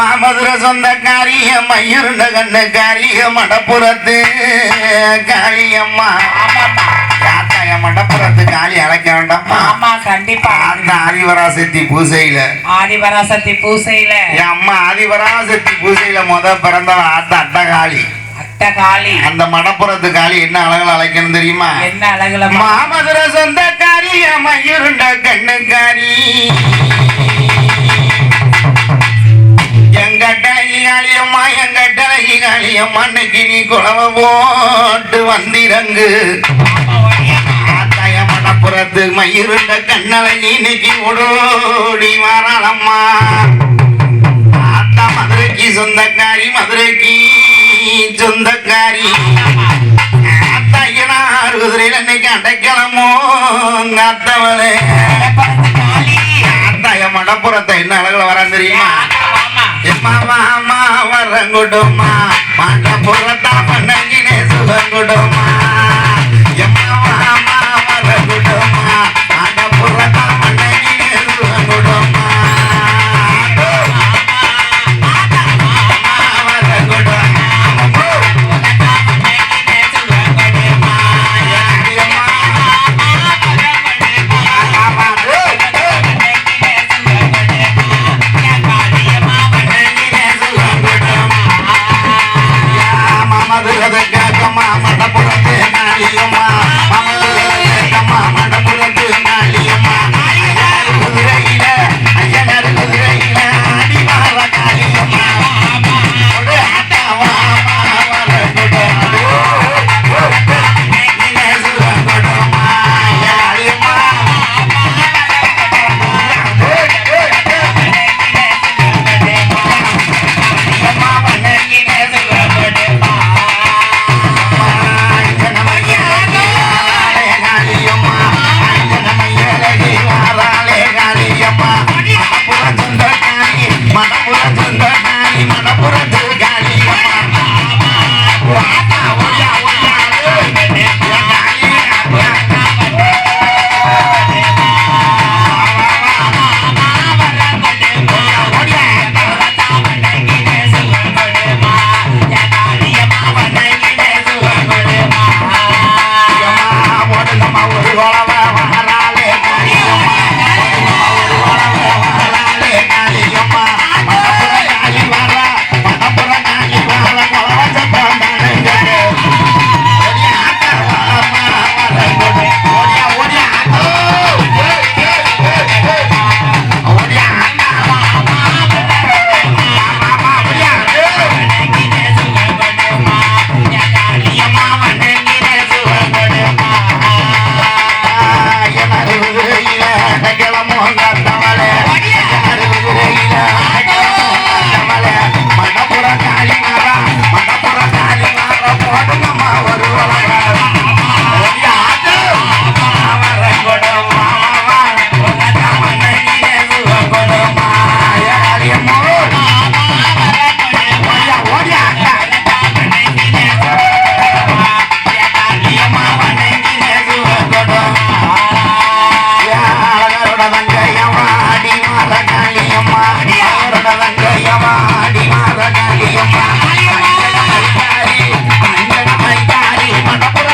எம்மா மதுரை சொந்தக்காரி மயிருண்ட கண்ணுக்காரி மடப்புறத்து காளியம்மா. ஆமாப்பா. யாத்தா என் மடப்புறத்து காளி அழைக்க வேண்டாமா. ஆமா கண்டிப்பா. அந்த ஆதிவராசக்தி பூசையில. ஆதிபராசக்தி பூசையில. என் அம்மா ஆதிவராசக்தி பூசையில முத பிறந்தவ ஆத்தா அட்டகாளி. அட்ட காளி அந்த மடப்புறத்து காளி என்ன அழகுல அழைக்கணும் தெரியுமா? என்ன அழகுல மாமதுர சொந்தக்காரி மயிருண்ட கண்ணுக்காரி எங்கட்டழகி எங்க டலகி காளியம்மா இன்னைக்கு நீ குழவ போட்டு வந்திரங்கு ஆத்தாய மடப்புறத்து மயிருண்ட கண்ணழகி இன்னைக்கு ஓடோடி வாராளம்மா. ஆத்தா மதுரைக்கு சொந்தக்காரி மதுரைக்கு சொந்தக்காரி. அத்தையனார் குதிரையில இன்னைக்கு அடைக்கலமோ அத்தவளே அத்தாய மடப்புறத்தை என்ன அழகுல வரான் தெரியுமா? மாமா வரங்குடுமா? மண்டபுறத்தா பண்ணங்கினே சுகங்குடுமா பண்ணி மனப்புற